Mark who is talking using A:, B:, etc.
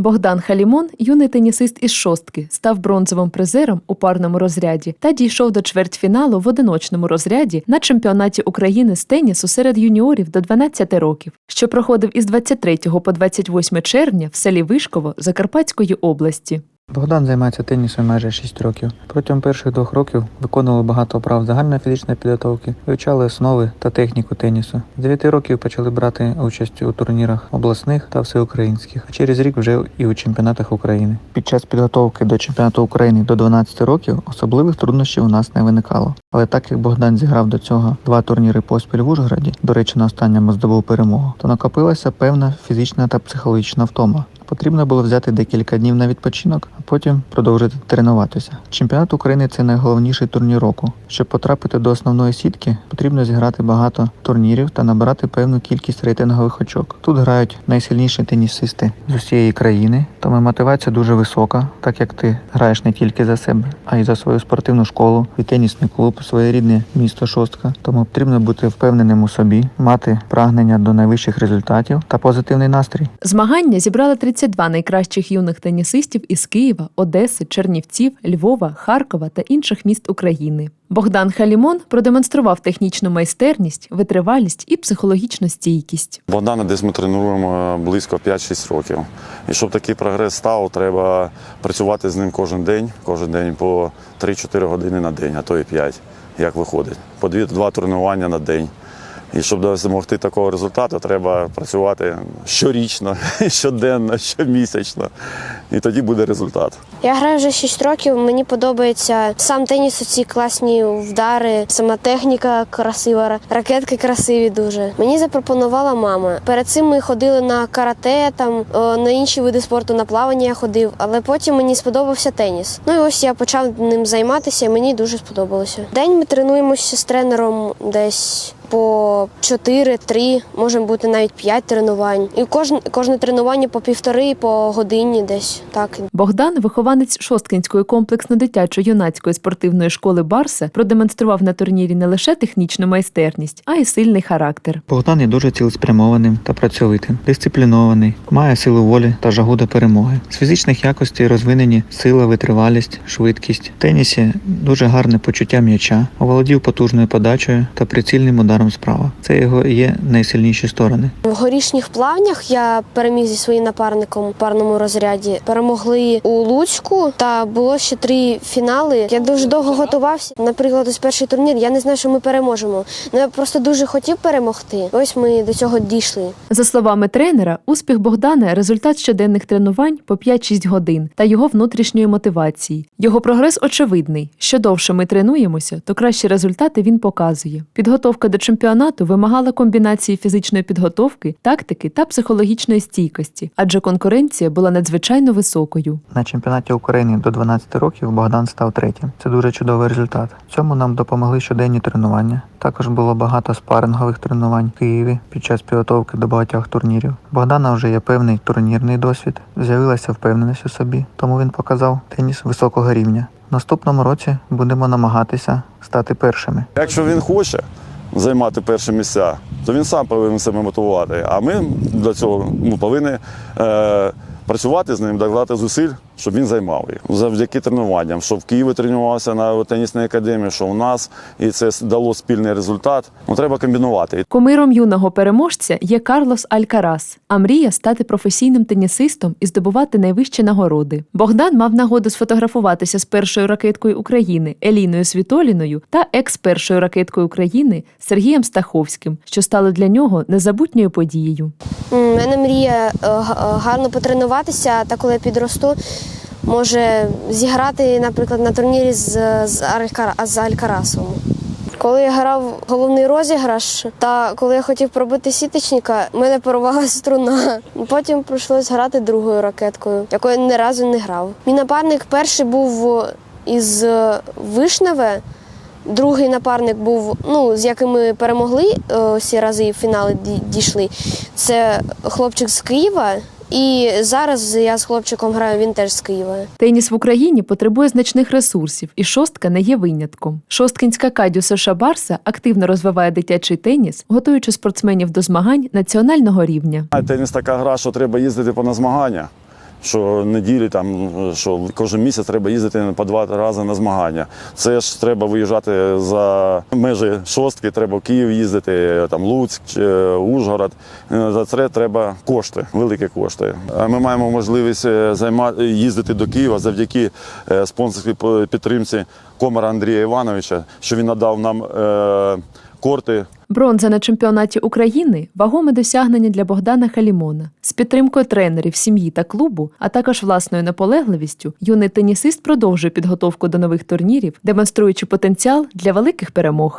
A: Богдан Халімон, юний тенісист із шостки, став бронзовим призером у парному розряді та дійшов до чвертьфіналу в одиночному розряді на чемпіонаті України з тенісу серед юніорів до 12 років, що проходив із 23 по 28 червня в селі Вишково Закарпатської області.
B: Богдан займається тенісом майже 6 років. Протягом перших двох років виконували багато вправ загальної фізичної підготовки, вивчали основи та техніку тенісу. З 9 років почали брати участь у турнірах обласних та всеукраїнських, а через рік вже і у чемпіонатах України. Під час підготовки до чемпіонату України до 12 років особливих труднощів у нас не виникало. Але так як Богдан зіграв до цього два турніри поспіль в Ужгороді, до речі, на останньому здобув перемогу, то накопилася певна фізична та психологічна втома. Потрібно було взяти декілька днів на відпочинок, а потім продовжити тренуватися. Чемпіонат України це найголовніший турнір року. Щоб потрапити до основної сітки, потрібно зіграти багато турнірів та набрати певну кількість рейтингових очок. Тут грають найсильніші тенісисти з усієї країни, тому мотивація дуже висока, так як ти граєш не тільки за себе, а й за свою спортивну школу, і тенісний клуб, своє рідне місто Шостка. Тому потрібно бути впевненим у собі, мати прагнення до найвищих результатів та позитивний настрій.
A: Змагання зібрали 32 найкращих юних тенісистів із Києва, Одеси, Чернівців, Львова, Харкова та інших міст України. Богдан Халімон продемонстрував технічну майстерність, витривалість і психологічну стійкість.
C: Богдана десь ми тренуємо близько 5-6 років. І щоб такий прогрес став, треба працювати з ним кожен день, кожен день по 3-4 години на день, а то і 5, як виходить. По 2 тренування на день. І щоб досягти такого результату, треба працювати щорічно, щоденно, щомісячно. І тоді буде результат.
D: Я граю вже 6 років. Мені подобається сам теніс, ці класні вдари, сама техніка красива, ракетки красиві дуже. Мені запропонувала мама. Перед цим ми ходили на карате, там на інші види спорту, на плавання я ходив, але потім мені сподобався теніс. Ну і ось я почав ним займатися, і мені дуже сподобалося. День ми тренуємося з тренером десь. По 4-3, може бути навіть 5 тренувань. І кожне, кожне тренування по півтори, по годині десь так.
A: Богдан, вихованець Шосткинської комплексно-дитячо-юнацької спортивної школи Барса, продемонстрував на турнірі не лише технічну майстерність, а й сильний характер.
B: Богдан є дуже цілеспрямованим та працьовитим, дисциплінований, має силу волі та жагу до перемоги. З фізичних якостей розвинені сила, витривалість, швидкість. В тенісі дуже гарне почуття м'яча, оволодів потужною подачею та прицільним ударом справа. Це його є найсильніші сторони.
D: В горішніх плавнях я переміг зі своїм напарником у парному розряді. Перемогли у Луцьку та було ще три фінали. Я дуже довго готувався. Наприклад, ось перший турнір. Я не знаю, що ми переможемо. Ну я просто дуже хотів перемогти. Ось ми до цього дійшли.
A: За словами тренера, успіх Богдана результат щоденних тренувань по 5-6 годин та його внутрішньої мотивації. Його прогрес очевидний. Що довше ми тренуємося, то кращі результати він показує. Підготовка до чемпіонату вимагала комбінації фізичної підготовки, тактики та психологічної стійкості, адже конкуренція була надзвичайно високою.
B: На чемпіонаті України до 12 років Богдан став третім. Це дуже чудовий результат. Цьому нам допомогли щоденні тренування. Також було багато спарингових тренувань в Києві під час підготовки до багатьох турнірів. Богдана вже є певний турнірний досвід, з'явилася впевненість у собі, тому він показав теніс високого рівня. Наступному році будемо намагатися стати першими.
C: Якщо він хоче займати перші місця, то він сам повинен себе мотивувати. А ми для цього ну, повинні е, працювати з ним, докладати зусиль, щоб він займав їх. Завдяки тренуванням, що в Києві тренувався на тенісній академії, що у нас, і це дало спільний результат. Ну, треба комбінувати.
A: Кумиром юного переможця є Карлос Алькарас, а мрія стати професійним тенісистом і здобувати найвищі нагороди. Богдан мав нагоду сфотографуватися з першою ракеткою України Еліною Світоліною та екс-першою ракеткою України Сергієм Стаховським, що стало для нього незабутньою подією.
D: У мене мрія е, гарно потренуватися, та коли я підросту, може зіграти, наприклад, на турнірі з, з, з Алькарасом. Коли я грав головний розіграш, та коли я хотів пробити сіточника, мене порвалася струна. Потім прийшлось грати другою ракеткою, якою ні разу не грав. Мій напарник перший був із Вишневе. Другий напарник був, ну, з яким ми перемогли е, всі рази в фінали ді- дійшли. Це хлопчик з Києва. І зараз я з хлопчиком граю, він теж з Києва.
A: Теніс в Україні потребує значних ресурсів, і шостка не є винятком. Шосткінська кадю США Барса активно розвиває дитячий теніс, готуючи спортсменів до змагань національного рівня.
C: Теніс така гра, що треба їздити по на змагання. Що неділі там, що кожен місяць треба їздити по два рази на змагання. Це ж треба виїжджати за межі шостки, треба в Київ їздити, там Луцьк, чи Ужгород. Е, За це треба кошти, великі кошти. Ми маємо можливість е, займа... їздити до Києва завдяки е, спонсорській по- підтримці Комара Андрія Івановича, що він надав нам е, корти
A: Бронза на чемпіонаті України вагоме досягнення для Богдана Халімона. З підтримкою тренерів, сім'ї та клубу, а також власною наполегливістю, юний тенісист продовжує підготовку до нових турнірів, демонструючи потенціал для великих перемог.